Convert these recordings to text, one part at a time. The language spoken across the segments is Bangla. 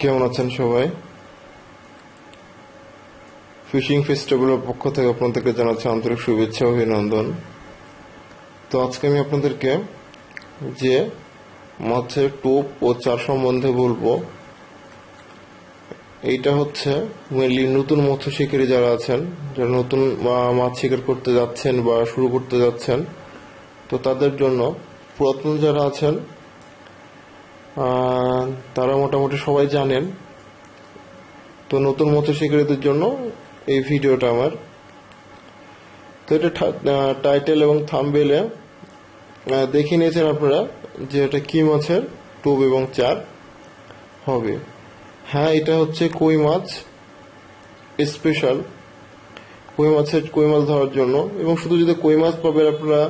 কেমন আছেন সবাই? ফিশিং ফেস্টিভ্যালের পক্ষ থেকে আপনাদেরকে জানাচ্ছি আন্তরিক শুভেচ্ছা অভিনন্দন। তো আজকে আমি আপনাদেরকে যে মাছের টোপ ও চার সম্বন্ধে বলব, এইটা হচ্ছে মেনলি নতুন মৎস্য শিকারী যারা আছেন, যারা নতুন মাছ শিকার করতে যাচ্ছেন বা শুরু করতে যাচ্ছেন, তো তাদের জন্য পুরাতন যারা আছেন তারা মোটামুটি সবাই জানেন। তো নতুন মৎস্য শিকারীদের জন্য এই ভিডিওটা আমার। তো এটা টাইটেল এবং থাম্বেলে দেখে নিয়েছেন আপনারা যে এটা কি মাছের টোপ এবং চার হবে। হ্যাঁ এটা হচ্ছে কই মাছ স্পেশাল কই মাছের, কই মাছ ধরার জন্য। এবং শুধু যদি কই মাছ পাবেন আপনারা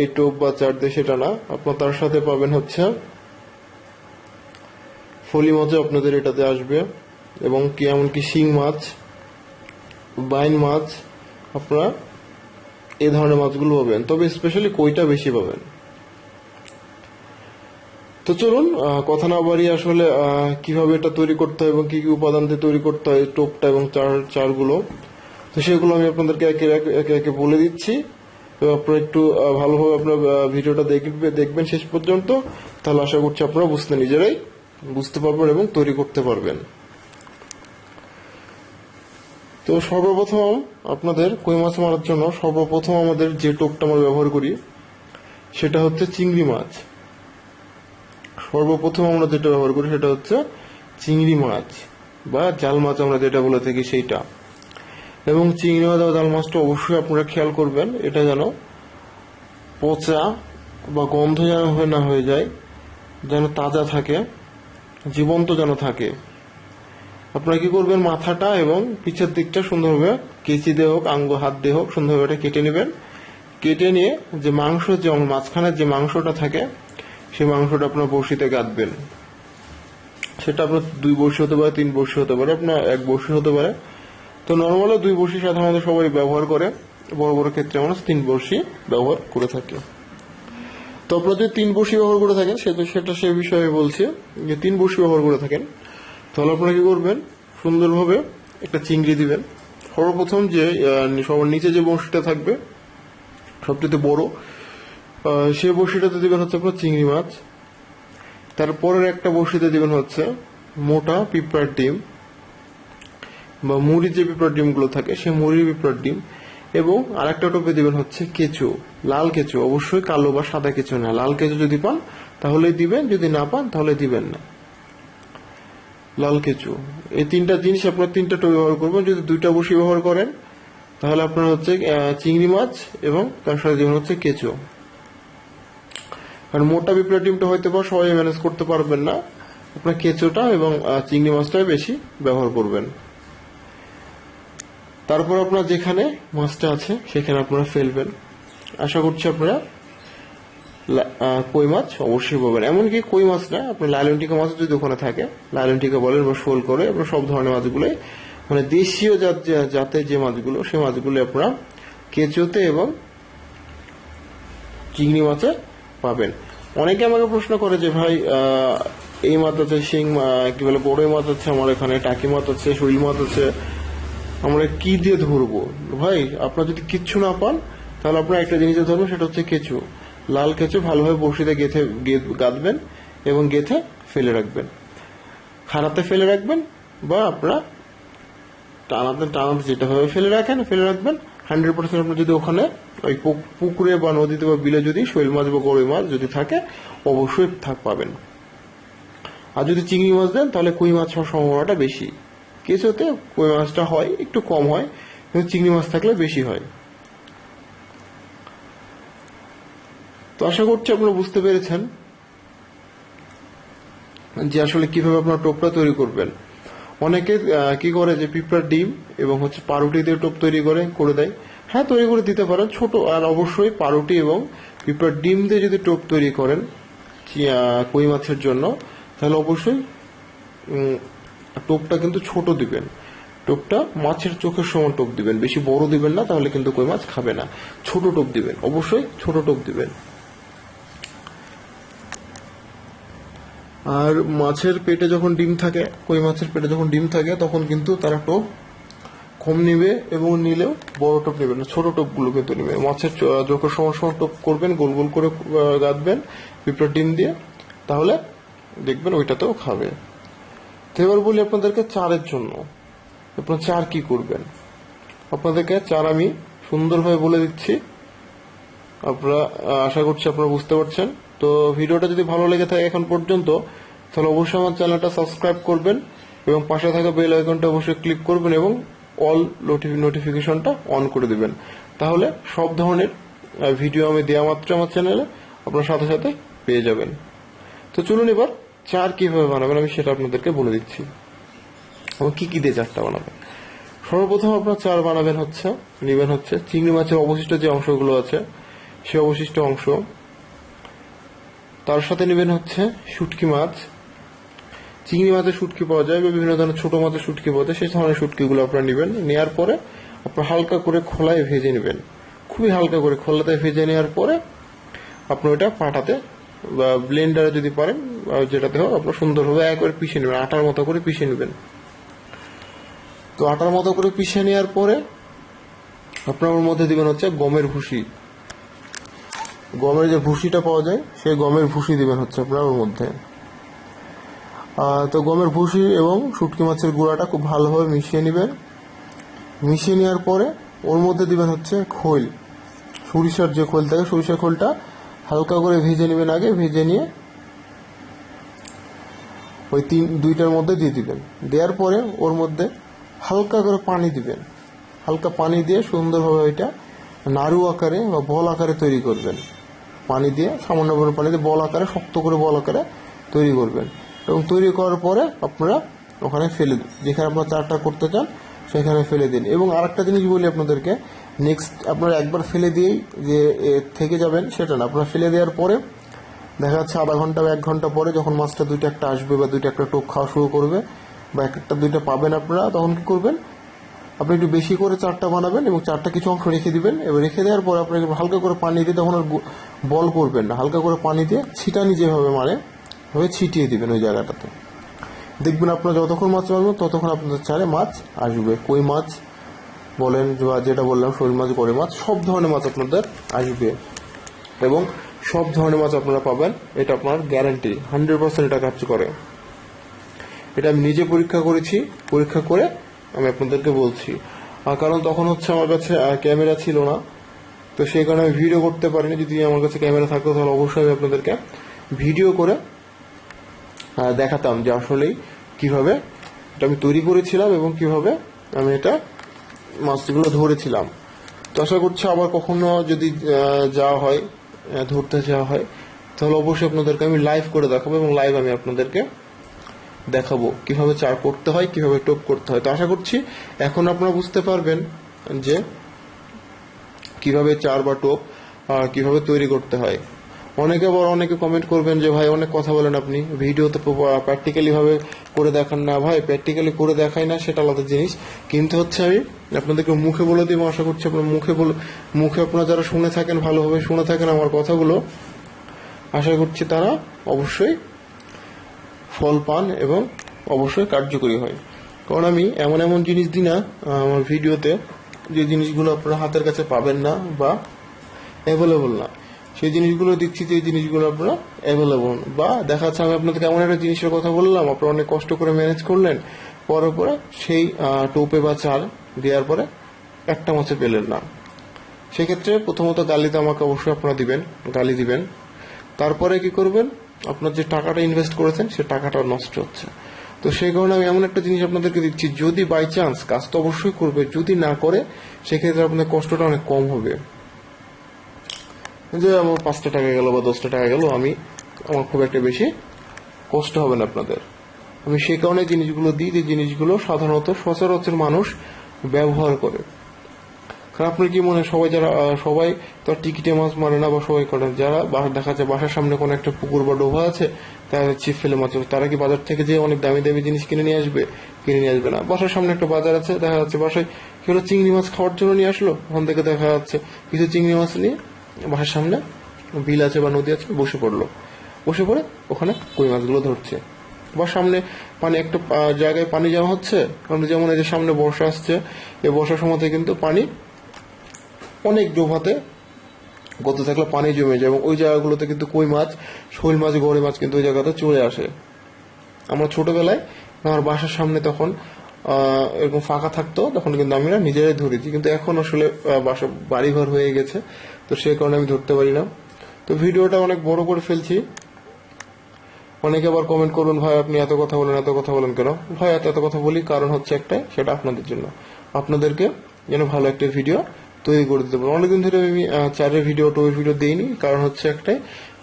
এই টোপ বা চার দিয়ে সেটা না, আপনার তার সাথে পাবেন হচ্ছে ফলি মাছও আপনাদের এটাতে আসবে, এবং কি এমনকি শিং মাছ, বাইন মাছ, আপনারা এই ধরনের মাছগুলো পাবেন। তবে স্পেশালি কইটা বেশি পাবেন। তো চলুন কথা না বাড়িয়ে আসলে কীভাবে এটা তৈরি করতে হয় এবং কি কি উপাদান দিয়ে তৈরি করতে হয়, টোপটা এবং চার, চারগুলো। তো সেগুলো আমি আপনাদেরকে একে, একে- একে একে বলে দিচ্ছি। তো আপনারা একটু ভালোভাবে আপনার ভিডিওটা দেখবে, দেখবেন শেষ পর্যন্ত। তাহলে আশা করছি আপনারা বুঝতে নিজেরাই বুঝতে পারবেন এবং তৈরি করতে পারবেন। তো সর্বপ্রথম আপনাদের কই মাছ মারার জন্য সর্বপ্রথম আমাদের যে টোপটা আমরা ব্যবহার করি, সেটা হচ্ছে চিংড়ি মাছ। সর্বপ্রথম আমরা যেটা ব্যবহার করি, সেটা হচ্ছে চিংড়ি মাছ বা জাল মাছ আমরা যেটা বলে থাকি সেইটা। এবং চিংড়ি মাছ বা জাল মাছটা অবশ্যই আপনারা খেয়াল করবেন, এটা যেন পচা বা গন্ধ যেন হয়ে না হয়ে যায়, যেন তাজা থাকে। জীবন্ত যেন থাকে। আপনারা কি করবেন? মাথাটা এবং পিছের দিকটা সুন্দরভাবে কেচি দিয়ে হোক, আঙ্গ হাত দিয়ে হোক, সুন্দরভাবে এটা কেটে নেবেন। কেটে নিয়ে যে মাংস যে মাঝখানের যে মাংসটা থাকে, সেই মাংসটা আপনার বড়শিতে গাঁথবেন সেটা আপনার দুই বর্ষি হতে পারে, তিন বর্ষি হতে পারে, আপনার এক বর্ষি হতে পারে। তো নর্মালি দুই বর্ষি সাধারণত সবাই ব্যবহার করে, বড় বড় ক্ষেত্রে আমরা তিন বর্ষি ব্যবহার করে থাকি। তো আপনারা যদি তিন বর্ষি ব্যবহার করে থাকেন সেটা সেটা সে বিষয়ে বলছি যে তিন বর্ষি ব্যবহার করে থাকেন। তাহলে আপনারা কি করবেন? সুন্দরভাবে একটা চিংড়ি দিবেন। সর্বপ্রথম যে সবার নিচে যে বড়শিটা থাকবে, সবচেয়ে বড় সে বড়শিটাতে দিবেন হচ্ছে আপনার চিংড়ি মাছ। তারপরের একটা বড়শিতে দিবেন হচ্ছে মোটা পিঁপড়ার ডিম বা মুড়ির যে পিঁপড়ার ডিমগুলো থাকে, সেই মুড়ির পিঁপড়ার ডিম। এবং আরেকটা টোপে দিবেন হচ্ছে কেঁচো, লাল কেঁচো। অবশ্যই কালো বা সাদা কেঁচো না। লাল কেঁচো যদি পান, তাহলে দিবেন। যদি না পান, তাহলে দিবেন না। লাল কেঁচো। এই তিনটা জিনিস আপনার তিনটা টোপ ব্যবহার করবেন। যদি দুইটা বসি ব্যবহার করেন, তাহলে আপনার হচ্ছে চিংড়ি মাছ এবং তার সাথে দিবেন হচ্ছে কেঁচো। কারণ মোটা পিঁপড়া ডিমটা হয়তো বা সবাই ম্যানেজ করতে পারবেন না। আপনার কেঁচোটা এবং চিংড়ি মাছটাই বেশি ব্যবহার করবেন। তারপর আপনার যেখানে মাছটা আছে, সেখানে আপনারা ফেলবেন। আশা করছি আপনারা কই মাছ অবশ্যই পাবেন। এমনকি কই মাছ না আপনার লাইলন টিকা মাছ যদি ওখানে থাকে লাইলন টিকা বলেন বা শোল করে আপনার সব ধরনের মাছগুলোই মানে দেশীয় জাত জাতের যে মাছগুলো, সেই মাছগুলো আপনারা কেঁচোতে এবং চিংড়ি মাছে পাবেন। অনেকে আমাকে প্রশ্ন করে যে, ভাই এই মাছ আছে, শিং কি বলে, বড়ই মাছ আছে আমার এখানে, টাকি মাছ আছে শৈল মাছ আছে। আমরা কি দিয়ে ধরবো? ভাই, আপনার যদি কিচ্ছু না পান, তাহলে আপনার একটা জিনিস ধরবেন, সেটা হচ্ছে কেঁচু। লাল কেঁচু ভালোভাবে বসিতে গেথে গে- গাঁথবেন এবং গেথে ফেলে রাখবেন। খারাতে ফেলে রাখবেন বা আপনারা টানাতে টানাতে যেটা ভাবে ফেলে রাখেন, ফেলে রাখবেন। হান্ড্রেড পার্সেন্ট আপনার যদি ওখানে ওই পুকুরে বা নদীতে বা বিলে যদি শৈল মাছ বা গরই মাছ যদি থাকে, অবশ্যই থাক, পাবেন। আর যদি চিংড়ি মাছ দেন, তাহলে কুই মাছ হওয়ার সম্ভাবনাটা বেশি। কেঁচোতে কই মাছটা হয়, একটু কম হয়, কিন্তু চিংড়ি মাছ থাকলে বেশি হয়। তো আশা করছি আপনারা বুঝতে পেরেছেন যে আসলে কীভাবে আপনার টোপটা তৈরি করবেন। অনেকে কি করে যে পিঁপড়ার ডিম এবং হচ্ছে পাউরুটি দিয়ে টোপ তৈরি করে করে দেয়। হ্যাঁ তৈরি করে দিতে পারেন, ছোট, আর অবশ্যই পাউরুটি এবং পিঁপড়ার ডিম দিয়ে যদি টোপ তৈরি করেন কই মাছের জন্য, তাহলে অবশ্যই টোপটা কিন্তু ছোট দিবেন। টোপটা মাছের চোখের সমান টোপ দিবেন। বেশি বড় দিবেন না তাহলে কিন্তু কই মাছ খাবে না। ছোট টোপ দিবেন অবশ্যই ছোট টোপ দিবেন। আর মাছের পেটে যখন ডিম থাকে কই মাছের পেটে যখন ডিম থাকে তখন কিন্তু তারা টোপ কম নিবে এবং নিলেও বড় টোপ নেবে না ছোট টোপগুলো কিন্তু নেবে। মাছের চ- যখন সময় সময় টোপ করবেন গোল গোল করে আহ, গাঁথবেন পিঁপড়ার ডিম দিয়ে তাহলে দেখবেন ওইটাতেও খাবে। এবার বলি আপনাদেরকে চারের জন্য। আপনার চার কি করবেন? আপনাদেরকে চার আমি সুন্দরভাবে বলে দিচ্ছি। আপনারা আশা করছি আপনারা বুঝতে পারছেন। তো ভিডিওটা যদি ভালো লেগে থাকে এখন পর্যন্ত, তাহলে অবশ্যই আমার চ্যানেলটা সাবস্ক্রাইব করবেন এবং পাশে থাকা বেল আইকনটা অবশ্যই ক্লিক করবেন এবং অল নোটিফিকেশনটা অন করে দিবেন। তাহলে সব ধরনের ভিডিও আমি দেওয়া মাত্র আমার চ্যানেলে আপনার সাথে সাথে পেয়ে যাবেন। তো চলুন এবার চার কীভাবে বানাবেন আমি সেটা আপনাদেরকে বলে দিচ্ছি। এবং কি কি দিয়ে চারটা বানাবেন? সর্বপ্রথম আপনার চার বানাবেন হচ্ছে, নেবেন হচ্ছে চিংড়ি মাছের অবশিষ্ট যে অংশগুলো আছে সে অবশিষ্ট অংশ। তার সাথে নেবেন হচ্ছে শুটকি মাছ। চিংড়ি মাছের শুটকি পাওয়া যায় বা বিভিন্ন ধরনের ছোট মাছের শুটকি পাওয়া যায়, সেই ধরনের শুটকিগুলো আপনারা নেবেন। নেওয়ার পরে আপনার হালকা করে খোলায় ভেজে নেবেন। খুবই হালকা করে খোলাতে ভেজে নেওয়ার পরে আপনি ওটা পাটাতে বা ব্লেন্ডারে যদি পারেন যেটাতে হোক আপনার সুন্দরভাবে একবারে পিষে নেবেন, আটার মতো করে পিষে নেবেন। তো আটার মতো করে পিষে নেওয়ার পরে আপনার ওর মধ্যে দিবেন হচ্ছে গমের ভুসি। গমের যে ভুসিটা পাওয়া যায়, সেই গমের ভুসি দিবেন হচ্ছে আপনার ওর মধ্যে। তো গমের ভুসি এবং শুটকি মাছের গুঁড়াটা খুব ভালোভাবে মিশিয়ে নেবেন। মিশিয়ে নেওয়ার পরে ওর মধ্যে দিবেন হচ্ছে খোল। সরিষার যে খোল থাকে, সরিষার খোলটা হালকা করে ভেজে নেবেন আগে, ভেজে নিয়ে ওই তিন, দুইটার মধ্যে দিয়ে দিবেন। দেওয়ার পরে ওর মধ্যে হালকা করে পানি দিবেন। হালকা পানি দিয়ে সুন্দরভাবে ওইটা নাড়ু আকারে বা বল আকারে তৈরি করবেন। পানি দিয়ে, সামান্য পরিমাণে পানি দিয়ে বল আকারে, শক্ত করে বল আকারে তৈরি করবেন। এবং তৈরি করার পরে আপনারা ওখানে ফেলে দিন। যেখানে আপনারা চারটা করতে চান, সেখানে ফেলে দিন। এবং আরেকটা জিনিস বলি আপনাদেরকে নেক্সট আপনারা একবার ফেলে দিয়েই যে থেকে যাবেন, সেটা না। আপনারা ফেলে দেওয়ার পরে দেখা যাচ্ছে আধা ঘণ্টা বা এক ঘণ্টা পরে যখন মাছটা দুইটা একটা আসবে বা দুইটা একটা টোপ খাওয়া শুরু করবে বা এক একটা দুইটা পাবেন আপনারা, তখন কি করবেন? আপনি একটু বেশি করে চারটা বানাবেন এবং চারটা কিছু অংশ রেখে দিবেন এবার রেখে দেওয়ার পর আপনি হালকা করে পানি দিয়ে তখন আর বল করবেন না। হালকা করে পানি দিয়ে ছিটানি যেভাবে মারে ভাবে ছিটিয়ে দিবেন ওই জায়গাটাতে। দেখবেন আপনার যতক্ষণ মাছ মারবেন ততক্ষণ আপনাদের চারে মাছ আসবে। কই মাছ? বলেন বা যেটা বললাম শোল মাছ গড়ে মাছ, সব ধরনের মাছ আপনাদের আসবে। এবং সব ধরনের মাছ আপনারা পাবেন। এটা আপনার গ্যারান্টি হান্ড্রেড পার্সেন্ট এটা কাজ করে। এটা আমি নিজে পরীক্ষা করেছি। পরীক্ষা করে আমি আপনাদেরকে বলছি। কারণ তখন হচ্ছে আমার কাছে ক্যামেরা ছিল না। তো সেই কারণে আমি ভিডিও করতে পারিনি। যদি আমার কাছে ক্যামেরা থাকতো, তাহলে অবশ্যই আমি আপনাদেরকে ভিডিও করে দেখাতাম যে আসলেই কীভাবে এটা আমি তৈরি করেছিলাম এবং কীভাবে আমি এটা মাছগুলো ধরেছিলাম। তো আশা করছি আবার কখনো যদি যাওয়া হয় ধরতে যাওয়া হয়। তাহলে অবশ্যই আপনাদেরকে আমি লাইভ করে দেখাবো এবং লাইভ আমি আপনাদেরকে দেখাবো। কীভাবে চার করতে হয়, কীভাবে টোপ করতে হয়। তো আশা করছি এখন আপনারা বুঝতে পারবেন যে কীভাবে চার বা টোপ কীভাবে তৈরি করতে হয়। অনেকে আবার অনেকে কমেন্ট করবেন যে, ভাই, অনেক কথা বলেন আপনি। ভিডিওতে প্র্যাকটিক্যালি ভাবে করে দেখান না। ভাই প্র্যাকটিক্যালি করে দেখাই না, সেটা আলাদা জিনিস। কিন্তু হচ্ছে আমি আপনাদেরকে মুখে বলে দিব, আশা করছি আপনার মুখে বলে, মুখে আপনারা যারা শুনে থাকেন, ভালোভাবে শুনে থাকেন আমার কথাগুলো, আশা করছি তারা অবশ্যই ফল পান এবং অবশ্যই কার্যকরী হয়। কারণ আমি এমন এমন জিনিস দিই না আমার ভিডিওতে যে জিনিসগুলো আপনারা হাতের কাছে পাবেন না বা অ্যাভেলেবল না। সেই জিনিসগুলো দিচ্ছি যে জিনিসগুলো আপনারা অ্যাভেলেবল বা দেখা যাচ্ছে আমি আপনাদেরকে এমন একটা জিনিসের কথা বললাম, আপনারা অনেক কষ্ট করে ম্যানেজ করলেন, পরে পরে সেই টোপে বা চাল দেওয়ার পরে একটা মাছে পেলেন না। সেক্ষেত্রে প্রথমত গালিতে আমাকে অবশ্যই আপনারা দিবেন, গালি দিবেন। তারপরে কি করবেন? আপনার যে টাকাটা ইনভেস্ট করেছেন, সে টাকাটা নষ্ট হচ্ছে। তো সেই কারণে আমি এমন একটা জিনিস আপনাদেরকে দিচ্ছি, যদি বাই চান্স কাজ তো অবশ্যই করবে, যদি না করে, সেক্ষেত্রে আপনার কষ্টটা অনেক কম হবে। যে আমার পাঁচটা টাকা গেল বা দশটা টাকা গেল, আমি আমার খুব একটা বেশি কষ্ট হবে না আপনাদের। আমি সেই কারণে জিনিসগুলো দিই, যে জিনিসগুলো সাধারণত সচরাচর মানুষ ব্যবহার করে। কারণ আপনার কি মনে হয়, সবাই যারা সবাই তো টিকিটে মাছ মারে না বা সবাই করে যারা দেখা যাচ্ছে বাসার সামনে কোনো একটা পুকুর বা ডোভা আছে, তারা ছিপ ফেলে মাছ। তারা কি বাজার থেকে যে অনেক দামি দামি জিনিস কিনে নিয়ে আসবে? কিনে নিয়ে আসবে না। বাসার সামনে একটা বাজার আছে, দেখা যাচ্ছে বাসায় কেউ চিংড়ি মাছ খাওয়ার জন্য নিয়ে আসলো, ওখান থেকে দেখা যাচ্ছে কিছু চিংড়ি মাছ নিয়ে বাসার সামনে বিল আছে বা নদী আছে, বসে পড়ল। বসে পড়ে ওখানে কই মাছগুলো ধরছে। বা সামনে পানি একটা জায়গায় পানি জমা হচ্ছে। যেমন এই যে সামনে বর্ষা আসছে, এই বর্ষার সময়তে কিন্তু পানি অনেক ডোভাতে গত থাকলে পানি জমে যায় এবং ওই জায়গাগুলোতে কিন্তু কই মাছ, শৈল মাছ গড়ে মাছ কিন্তু ওই জায়গাতে চলে আসে। আমরা ছোটবেলায় আমার বাসার সামনে তখন এরকম ফাঁকা থাকতো, তখন কিন্তু আমরা নিজেরাই ধরেছি। কিন্তু এখন আসলে বাসা বাড়িঘর হয়ে গেছে, তো সে কারণে আমি ধরতে পারি না। তো ভিডিওটা অনেক বড় করে ফেলছি। অনেকে আবার কমেন্ট করুন ভাই, আপনি এত কথা বলেন, এত কথা বলেন কেন? ভাই, এত এত কথা বলি, কারণ হচ্ছে একটাই, সেটা আপনাদের জন্য। আপনাদেরকে যেন ভালো একটা ভিডিও তৈরি করে দিতে পারব অনেকদিন ধরে আমি চারের ভিডিও টুয়ের ভিডিও দিইনি, কারণ হচ্ছে একটাই,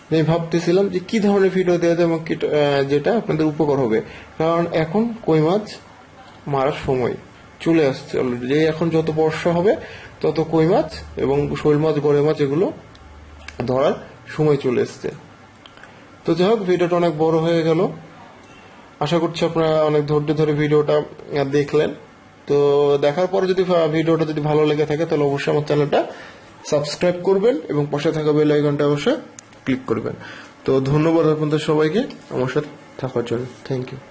আমি ভাবতেছিলাম যে কি ধরনের ভিডিও দেওয়া যায় এবং যেটা আপনাদের উপকার হবে। কারণ এখন কই মাছ? মারার সময় চলে আসছে অলরেডি যে এখন যত বর্ষা হবে, তত কই মাছ এবং শোল মাছ, গড়ে মাছ এগুলো ধরার সময় চলে এসছে। তো যাই হোক, ভিডিওটা অনেক বড় হয়ে গেল। আশা করছি আপনারা অনেক ধৈর্য ধরে ভিডিওটা দেখলেন। তো দেখার পরে যদি ভিডিওটা যদি ভালো লেগে থাকে, তাহলে অবশ্যই আমার চ্যানেলটা সাবস্ক্রাইব করবেন এবং পাশে থাকা বেল আইকনটা অবশ্যই ক্লিক করবেন। তো ধন্যবাদ আপনাদের সবাইকে। আমার সাথে থাকার জন্য। Thank you